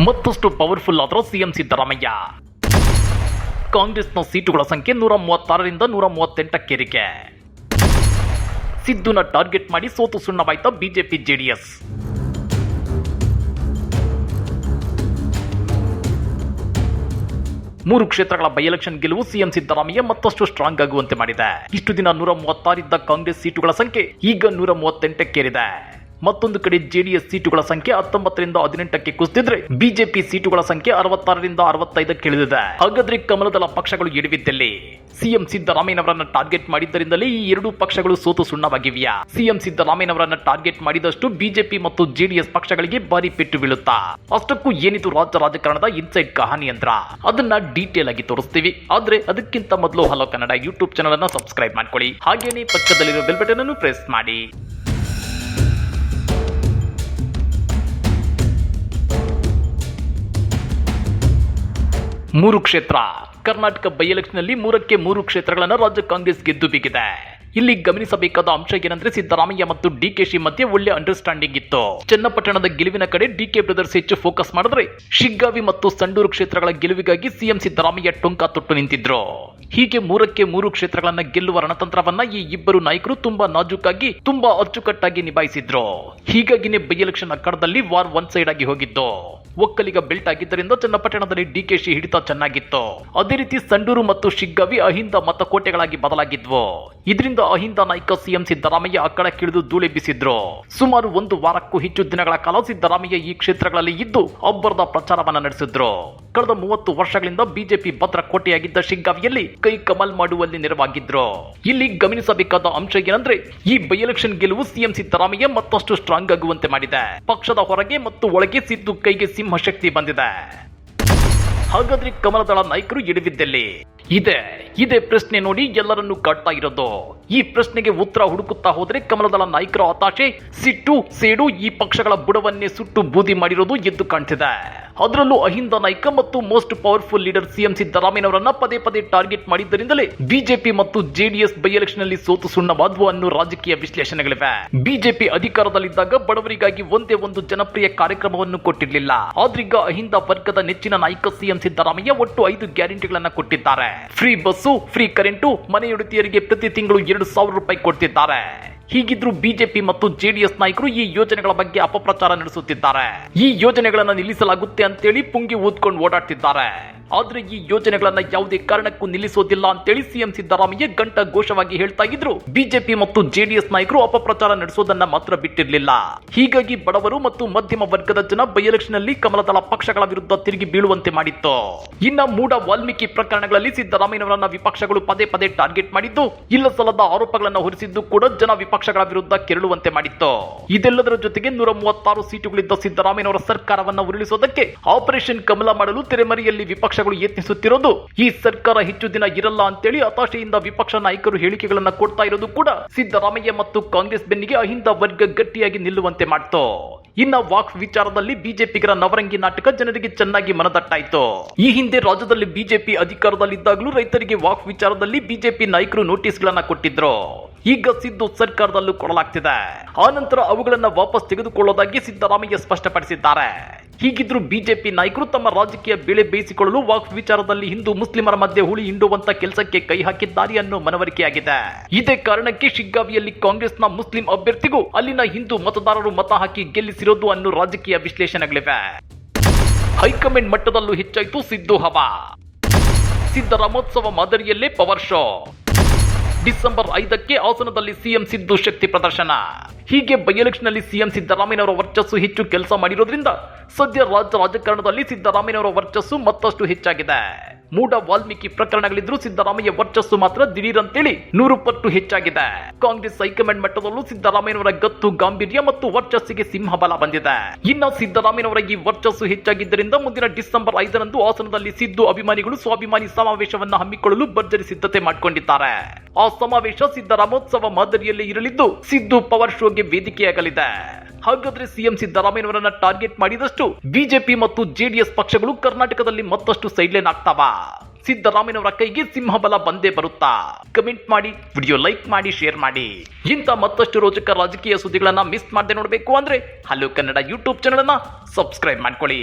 ಮತ್ತಷ್ಟು ಪವರ್ಫುಲ್ ಆದ್ರ ಸಿಎಂ ಸಿದ್ದರಾಮಯ್ಯ. ಕಾಂಗ್ರೆಸ್ನ ಸೀಟುಗಳ ಸಂಖ್ಯೆ ನೂರ ಮೂವತ್ತಾರರಿಂದ ನೂರ ಮೂವತ್ತೆಂಟಕ್ಕೇರಿಕೆ. ಸಿದ್ದುನ ಟಾರ್ಗೆಟ್ ಮಾಡಿ ಸೋತು ಸುಣ್ಣವಾಯ್ತ ಬಿಜೆಪಿ ಜೆಡಿಎಸ್. ಮೂರು ಕ್ಷೇತ್ರಗಳ ಬೈ ಎಲೆಕ್ಷನ್ ಗೆಲುವು ಸಿಎಂ ಸಿದ್ದರಾಮಯ್ಯ ಮತ್ತಷ್ಟು ಸ್ಟ್ರಾಂಗ್ ಆಗುವಂತೆ ಮಾಡಿದೆ. ಇಷ್ಟು ದಿನ ನೂರ ಮೂವತ್ತಾರಿದ್ದ ಕಾಂಗ್ರೆಸ್ ಸೀಟುಗಳ ಸಂಖ್ಯೆ ಈಗ ನೂರ ಮೂವತ್ತೆಂಟಕ್ಕೇರಿದೆ. ಮತ್ತೊಂದು ಕಡೆ ಜೆಡಿಎಸ್ ಸೀಟುಗಳ ಸಂಖ್ಯೆ ಹತ್ತೊಂಬತ್ತರಿಂದ ಹದಿನೆಂಟಕ್ಕೆ ಕುಸಿದಿದ್ರೆ ಬಿಜೆಪಿ ಸೀಟುಗಳ ಸಂಖ್ಯೆ ಅರವತ್ತಾರರಿಂದ ಅರವತ್ತೈದಕ್ಕೆ ಇಳಿದಿದೆ. ಹಾಗಾದ್ರೆ ಕಮಲದಳ ಪಕ್ಷಗಳು ಎಡವಿದ್ದಲ್ಲಿ? ಸಿಎಂ ಸಿದ್ದರಾಮಯ್ಯನವರನ್ನ ಟಾರ್ಗೆಟ್ ಮಾಡಿದ್ದರಿಂದಲೇ ಈ ಎರಡೂ ಪಕ್ಷಗಳು ಸೋತು ಸುಣ್ಣವಾಗಿವೆಯಾ? ಸಿಎಂ ಸಿದ್ದರಾಮಯ್ಯನವರನ್ನ ಟಾರ್ಗೆಟ್ ಮಾಡಿದಷ್ಟು ಬಿಜೆಪಿ ಮತ್ತು ಜೆಡಿಎಸ್ ಪಕ್ಷಗಳಿಗೆ ಬಾರಿ ಪೆಟ್ಟು ಬೀಳುತ್ತಾ? ಅಷ್ಟಕ್ಕೂ ಏನಿದು ರಾಜ್ಯ ರಾಜಕಾರಣದ ಇನ್ಸೈಡ್ ಕಹಾನಿ ಅಂತ ಅದನ್ನ ಡೀಟೇಲ್ ಆಗಿ ತೋರಿಸ್ತೀವಿ. ಆದ್ರೆ ಅದಕ್ಕಿಂತ ಮೊದಲು ಹಲೋ ಕನ್ನಡ ಯೂಟ್ಯೂಬ್ ಚಾನಲ್ ಅನ್ನ ಸಬ್ಸ್ಕ್ರೈಬ್ ಮಾಡ್ಕೊಳ್ಳಿ. ಹಾಗೇನೆ ಪಕ್ಕದಲ್ಲಿರೋ ಬೆಲ್ ಬಟನ್ ಅನ್ನು ಪ್ರೆಸ್ ಮಾಡಿ. ಮೂರು ಕ್ಷೇತ್ರ. ಕರ್ನಾಟಕ ಬೈ ಮೂರಕ್ಕೆ ಮೂರು ಕ್ಷೇತ್ರಗಳನ್ನು ರಾಜ್ಯ ಕಾಂಗ್ರೆಸ್ ಗೆದ್ದು ಬಿಗಿದೆ. ಇಲ್ಲಿ ಗಮನಿಸಬೇಕಾದ ಅಂಶ ಏನಂದ್ರೆ ಸಿದ್ದರಾಮಯ್ಯ ಮತ್ತು ಡಿ ಕೆ ಶಿ ಮಧ್ಯೆ ಒಳ್ಳೆ ಅಂಡರ್ಸ್ಟ್ಯಾಂಡಿಂಗ್ ಇತ್ತು. ಚನ್ನಪಟ್ಟಣದ ಗೆಲುವಿನ ಕಡೆ ಡಿಕೆ ಬ್ರದರ್ಸ್ ಹೆಚ್ಚು ಫೋಕಸ್ ಮಾಡಿದ್ರೆ, ಶಿಗ್ಗಾವಿ ಮತ್ತು ಸಂಡೂರು ಕ್ಷೇತ್ರಗಳ ಗೆಲುವಿಗಾಗಿ ಸಿಎಂ ಸಿದ್ದರಾಮಯ್ಯ ಟೊಂಕ ತೊಟ್ಟು ನಿಂತಿದ್ರು. ಹೀಗೆ ಮೂರಕ್ಕೆ ಮೂರು ಕ್ಷೇತ್ರಗಳನ್ನ ಗೆಲ್ಲುವ ರಣತಂತ್ರವನ್ನ ಈ ಇಬ್ಬರು ನಾಯಕರು ತುಂಬಾ ನಾಜೂಕಾಗಿ, ತುಂಬಾ ಅಚ್ಚುಕಟ್ಟಾಗಿ ನಿಭಾಯಿಸಿದ್ರು. ಹೀಗಾಗಿನೇ by election war one side ಆಗಿ ಹೋಗಿದ್ದು ಒಕ್ಕಲಿಗ ಬೆಲ್ಟ್ ಆಗಿದ್ದರಿಂದ ಚನ್ನಪಟ್ಟಣದಲ್ಲಿ ಡಿಕೆಶಿ ಹಿಡಿತ ಚೆನ್ನಾಗಿತ್ತು. ಅದೇ ರೀತಿ ಸಂಡೂರು ಮತ್ತು ಶಿಗ್ಗಾವಿ ಅಹಿಂದ ಮತಕೋಟೆಗಳಾಗಿ ಬದಲಾಗಿದ್ವು. ಇದರಿಂದ ಅಹಿಂದ ನಾಯಕ ಸಿಎಂ ಸಿದ್ದರಾಮಯ್ಯ ಅಕ್ಕಡಕ್ಕಿಳಿದು ಕಿಳಿದು ಬಿಸಿದ್ರು. ಸುಮಾರು ಒಂದು ವಾರಕ್ಕೂ ಹೆಚ್ಚು ದಿನಗಳ ಕಾಲ ಸಿದ್ದರಾಮಯ್ಯ ಈ ಕ್ಷೇತ್ರಗಳಲ್ಲಿ ಇದ್ದು ಅಬ್ಬರದ ಪ್ರಚಾರವನ್ನ ನಡೆಸಿದ್ರು. ಕಳೆದ ಮೂವತ್ತು ವರ್ಷಗಳಿಂದ ಬಿಜೆಪಿ ಭದ್ರ ಕೋಟೆಯಾಗಿದ್ದ ಶಿಗ್ಗಾವಿಯಲ್ಲಿ ಕೈ ಕಮಲ್ ಮಾಡುವಲ್ಲಿ ನೆರವಾಗಿದ್ರು. ಇಲ್ಲಿ ಗಮನಿಸಬೇಕಾದ ಅಂಶ ಏನಂದ್ರೆ, ಈ ಬೈ ಎಲೆಕ್ಷನ್ ಗೆಲುವು ಸಿಎಂ ಸಿದ್ದರಾಮಯ್ಯ ಮತ್ತಷ್ಟು ಸ್ಟ್ರಾಂಗ್ ಆಗುವಂತೆ ಮಾಡಿದೆ. ಪಕ್ಷದ ಹೊರಗೆ ಮತ್ತು ಒಳಗೆ ಸಿದ್ದು ಕೈಗೆ ಸಿಂಹ ಶಕ್ತಿ ಬಂದಿದೆ. ಹಾಗಾದ್ರೆ ಕಮಲದಳ ನಾಯಕರು ಎಡವಿದ್ದಲ್ಲಿ. ಇದೆ, ಇದೇ ಪ್ರಶ್ನೆ ನೋಡಿ ಎಲ್ಲರನ್ನೂ ಕಾಡ್ತಾ ಇರೋದು. ಈ ಪ್ರಶ್ನೆಗೆ ಉತ್ತರ ಹುಡುಕುತ್ತಾ ಹೋದರೆ ಕಮಲದಳ ನಾಯಕರ ಹತಾಶೆ. ಸಿಟ್ಟು, ಸೇಡು ಈ ಪಕ್ಷಗಳ ಬುಡವನ್ನೇ ಸುಟ್ಟು ಬೂದಿ ಮಾಡಿರೋದು ಎದ್ದು ಕಾಣ್ತಿದೆ. ಅದರಲ್ಲೂ ಅಹಿಂದ ನಾಯಕ ಮತ್ತು ಮೋಸ್ಟ್ ಪವರ್ಫುಲ್ ಲೀಡರ್ ಸಿಎಂ ಸಿದ್ದರಾಮಯ್ಯನವರನ್ನ ಪದೇ ಪದೇ ಟಾರ್ಗೆಟ್ ಮಾಡಿದ್ದರಿಂದಲೇ ಬಿಜೆಪಿ ಮತ್ತು ಜೆಡಿಎಸ್ ಬೈ ಎಲೆಕ್ಷನ್ನಲ್ಲಿ ಸೋತು ಸುಣ್ಣವಾದ್ವು ಅನ್ನೋ ರಾಜಕೀಯ ವಿಶ್ಲೇಷಣೆಗಳಿವೆ. ಬಿಜೆಪಿ ಅಧಿಕಾರದಲ್ಲಿದ್ದಾಗ ಬಡವರಿಗಾಗಿ ಒಂದೇ ಒಂದು ಜನಪ್ರಿಯ ಕಾರ್ಯಕ್ರಮವನ್ನು ಕೊಟ್ಟಿರಲಿಲ್ಲ. ಆದ್ರೀಗ ಅಹಿಂದ ವರ್ಗದ ನೆಚ್ಚಿನ ನಾಯಕ ಸಿಎಂ ಸಿದ್ದರಾಮಯ್ಯ ಒಟ್ಟು ಐದು ಗ್ಯಾರಂಟಿಗಳನ್ನ ಕೊಟ್ಟಿದ್ದಾರೆ. ಫ್ರೀ ಬಸ್ಸು, ಫ್ರೀ ಕರೆಂಟು, ಮನೆಯೊಡತಿಯರಿಗೆ ಪ್ರತಿ ತಿಂಗಳು ಎರಡು ಸಾವಿರ ರೂಪಾಯಿ ಕೊಡ್ತಿದ್ದಾರೆ. ಹೀಗಿದ್ರು ಬಿಜೆಪಿ ಮತ್ತು ಜೆಡಿಎಸ್ ನಾಯಕರು ಈ ಯೋಜನೆಗಳ ಬಗ್ಗೆ ಅಪಪ್ರಚಾರ ನಡೆಸುತ್ತಿದ್ದಾರೆ. ಈ ಯೋಜನೆಗಳನ್ನು ನಿಲ್ಲಿಸಲಾಗುತ್ತೆ ಅಂತೇಳಿ ಪುಂಗಿ ಊದ್ಕೊಂಡು ಓಡಾಡ್ತಿದ್ದಾರೆ. ಆದ್ರೆ ಈ ಯೋಜನೆಗಳನ್ನ ಯಾವುದೇ ಕಾರಣಕ್ಕೂ ನಿಲ್ಲಿಸೋದಿಲ್ಲ ಅಂತೇಳಿ ಸಿಎಂ ಸಿದ್ದರಾಮಯ್ಯ ಗಂಟ ಘೋಷವಾಗಿ ಹೇಳ್ತಾ ಇದ್ರು. ಬಿಜೆಪಿ ಮತ್ತು ಜೆಡಿಎಸ್ ನಾಯಕರು ಅಪಪ್ರಚಾರ ನಡೆಸೋದನ್ನ ಮಾತ್ರ ಬಿಟ್ಟಿರಲಿಲ್ಲ. ಹೀಗಾಗಿ ಬಡವರು ಮತ್ತು ಮಧ್ಯಮ ವರ್ಗದ ಜನ ಬೈ ಎಲೆಕ್ಷನ್ನಲ್ಲಿ ಕಮಲದಳ ಪಕ್ಷಗಳ ವಿರುದ್ಧ ತಿರುಗಿ ಬೀಳುವಂತೆ ಮಾಡಿತ್ತು. ಇನ್ನ ಮೂಡ ವಾಲ್ಮೀಕಿ ಪ್ರಕರಣಗಳಲ್ಲಿ ಸಿದ್ದರಾಮಯ್ಯನವರನ್ನ ವಿಪಕ್ಷಗಳು ಪದೇ ಪದೇ ಟಾರ್ಗೆಟ್ ಮಾಡಿದ್ದು, ಇಲ್ಲ ಸಲದ ಆರೋಪಗಳನ್ನ ಹೊರಿಸಿದ್ದು ಕೂಡ ಜನ ವಿಪಕ್ಷಗಳ ವಿರುದ್ಧ ಕೆರಳುವಂತೆ ಮಾಡಿತ್ತು. ಇದೆಲ್ಲದರ ಜೊತೆಗೆ ನೂರ ಮೂವತ್ತಾರು ಸೀಟುಗಳಿದ್ದ ಸಿದ್ದರಾಮಯ್ಯನವರ ಸರ್ಕಾರವನ್ನ ಉರುಳಿಸೋದಕ್ಕೆ ಆಪರೇಷನ್ ಕಮಲ ಮಾಡಲು ತೆರೆಮರೆಯಲ್ಲಿ ವಿಪಕ್ಷಗಳು ಯತ್ನಿಸುತ್ತಿರೋದು. ಈ ಸರ್ಕಾರ ಹೆಚ್ಚು ದಿನ ಇರಲ್ಲ ಅಂತೇಳಿ ಹತಾಶೆಯಿಂದ ವಿಪಕ್ಷ ನಾಯಕರು ಹೇಳಿಕೆಗಳನ್ನ ಕೊಡ್ತಾ ಇರೋದು ಕೂಡ ಸಿದ್ದರಾಮಯ್ಯ ಮತ್ತು ಕಾಂಗ್ರೆಸ್ ಬೆನ್ನಿಗೆ ಅಹಿಂದ ವರ್ಗ ಗಟ್ಟಿಯಾಗಿ ನಿಲ್ಲುವಂತೆ ಮಾಡ್ತು. ಇನ್ನ ವಾಕ್ ವಿಚಾರದಲ್ಲಿ ಬಿಜೆಪಿಗರ ನವರಂಗಿ ನಾಟಕ ಜನರಿಗೆ ಚೆನ್ನಾಗಿ ಮನದಟ್ಟಾಯ್ತು. ಈ ಹಿಂದೆ ರಾಜ್ಯದಲ್ಲಿ ಬಿಜೆಪಿ ಅಧಿಕಾರದಲ್ಲಿದ್ದಾಗಲೂ ರೈತರಿಗೆ ವಾಕ್ ವಿಚಾರದಲ್ಲಿ ಬಿಜೆಪಿ ನಾಯಕರು ನೋಟಿಸ್ ಗಳನ್ನ ಕೊಟ್ಟಿದ್ರು. ಈಗ ಸಿದ್ದು ಸರ್ಕಾರದಲ್ಲೂ ಕೊಡಲಾಗ್ತಿದೆ. ಆನಂತರ ಅವುಗಳನ್ನ ವಾಪಸ್ ತೆಗೆದುಕೊಳ್ಳೋದಾಗಿ ಸಿದ್ದರಾಮಯ್ಯ ಸ್ಪಷ್ಟಪಡಿಸಿದ್ದಾರೆ. ಹೀಗಿದ್ರು ಬಿಜೆಪಿ ನಾಯಕರು ತಮ್ಮ ರಾಜಕೀಯ ಬೆಳೆ ಬೇಯಿಸಿಕೊಳ್ಳಲು ವಾಕ್ ವಿಚಾರದಲ್ಲಿ ಹಿಂದೂ ಮುಸ್ಲಿಮರ ಮಧ್ಯೆ ಹುಳಿ ಹಿಂಡುವಂತ ಕೆಲಸಕ್ಕೆ ಕೈ ಹಾಕಿದ್ದಾರೆ ಅನ್ನೋ ಮನವರಿಕೆಯಾಗಿದೆ. ಇದೇ ಕಾರಣಕ್ಕೆ ಶಿಗ್ಗಾವಿಯಲ್ಲಿ ಕಾಂಗ್ರೆಸ್ನ ಮುಸ್ಲಿಂ ಅಭ್ಯರ್ಥಿಗೂ ಅಲ್ಲಿನ ಹಿಂದೂ ಮತದಾರರು ಮತ ಹಾಕಿ ಗೆಲ್ಲಿಸಿರೋದು ಅನ್ನೋ ರಾಜಕೀಯ ವಿಶ್ಲೇಷಣೆಗಳಿವೆ. ಹೈಕಮಾಂಡ್ ಮಟ್ಟದಲ್ಲೂ ಹೆಚ್ಚಾಯಿತು ಸಿದ್ದು ಹವಾ. ಸಿದ್ದರಾಮೋತ್ಸವ ಮಾದರಿಯಲ್ಲೇ ಪವರ್ ಶೋ. ಡಿಸೆಂಬರ್ ಐದಕ್ಕೆ ಹಾಸನದಲ್ಲಿ ಸಿಎಂ ಸಿದ್ದು ಶಕ್ತಿ ಪ್ರದರ್ಶನ. ಹೀಗೆ ಬೈ ಎಲೆಕ್ಷನ್ನಲ್ಲಿ ಸಿಎಂ ಸಿದ್ದರಾಮಯ್ಯನವರ ವರ್ಚಸ್ಸು ಹೆಚ್ಚು ಕೆಲಸ ಮಾಡಿರೋದ್ರಿಂದ ಸದ್ಯ ರಾಜ್ಯ ರಾಜಕಾರಣದಲ್ಲಿ ಸಿದ್ದರಾಮಯ್ಯನವರ ವರ್ಚಸ್ಸು ಮತ್ತಷ್ಟು ಹೆಚ್ಚಾಗಿದೆ. ಮೂಡ ವಾಲ್ಮೀಕಿ ಪ್ರಕರಣಗಳಿದ್ರು ಸಿದ್ದರಾಮಯ್ಯ ವರ್ಚಸ್ಸು ಮಾತ್ರ ದಿಢೀರಂತೇಳಿ ನೂರು ಪಟ್ಟು ಹೆಚ್ಚಾಗಿದೆ. ಕಾಂಗ್ರೆಸ್ ಹೈಕಮಾಂಡ್ ಮಟ್ಟದಲ್ಲೂ ಸಿದ್ದರಾಮಯ್ಯನವರ ಗತ್ತು ಗಾಂಭೀರ್ಯ ಮತ್ತು ವರ್ಚಸ್ಸಿಗೆ ಸಿಂಹಬಲ ಬಂದಿದೆ. ಇನ್ನು ಸಿದ್ದರಾಮಯ್ಯನವರ ಈ ವರ್ಚಸ್ಸು ಹೆಚ್ಚಾಗಿದ್ದರಿಂದ ಮುಂದಿನ ಡಿಸೆಂಬರ್ ಐದರಂದು ಹಾಸನದಲ್ಲಿ ಸಿದ್ದು ಅಭಿಮಾನಿಗಳು ಸ್ವಾಭಿಮಾನಿ ಸಮಾವೇಶವನ್ನು ಹಮ್ಮಿಕೊಳ್ಳಲು ಭರ್ಜರಿ ಸಿದ್ಧತೆ ಮಾಡಿಕೊಂಡಿದ್ದಾರೆ. ಆ ಸಮಾವೇಶ ಸಿದ್ದರಾಮೋತ್ಸವ ಮಾದರಿಯಲ್ಲಿ ಇರಲಿದ್ದು ಸಿದ್ದು ಪವರ್ ಶೋಗೆ ವೇದಿಕೆಯಾಗಲಿದೆ. ಹಾಗಾದ್ರೆ ಸಿಎಂ ಸಿದ್ದರಾಮಯ್ಯನವರನ್ನ ಟಾರ್ಗೆಟ್ ಮಾಡಿದಷ್ಟು ಬಿಜೆಪಿ ಮತ್ತು ಜೆಡಿಎಸ್ ಪಕ್ಷಗಳು ಕರ್ನಾಟಕದಲ್ಲಿ ಮತ್ತಷ್ಟು ಸೈಡ್ಲೈನ್ ಆಗ್ತಾವ. ಸಿದ್ದರಾಮಯ್ಯನವರ ಕೈಗೆ ಸಿಂಹಬಲ ಬಂದೇ ಬರುತ್ತಾ? ಕಮೆಂಟ್ ಮಾಡಿ, ವಿಡಿಯೋ ಲೈಕ್ ಮಾಡಿ, ಶೇರ್ ಮಾಡಿ. ಇಂಥ ಮತ್ತಷ್ಟು ರೋಚಕ ರಾಜಕೀಯ ಸುದ್ದಿಗಳನ್ನ ಮಿಸ್ ಮಾಡದೆ ನೋಡಬೇಕು ಅಂದ್ರೆ ಹಲೋ ಕನ್ನಡ ಯೂಟ್ಯೂಬ್ ಚಾನಲ್ ಅನ್ನ ಸಬ್ಸ್ಕ್ರೈಬ್ ಮಾಡ್ಕೊಳ್ಳಿ.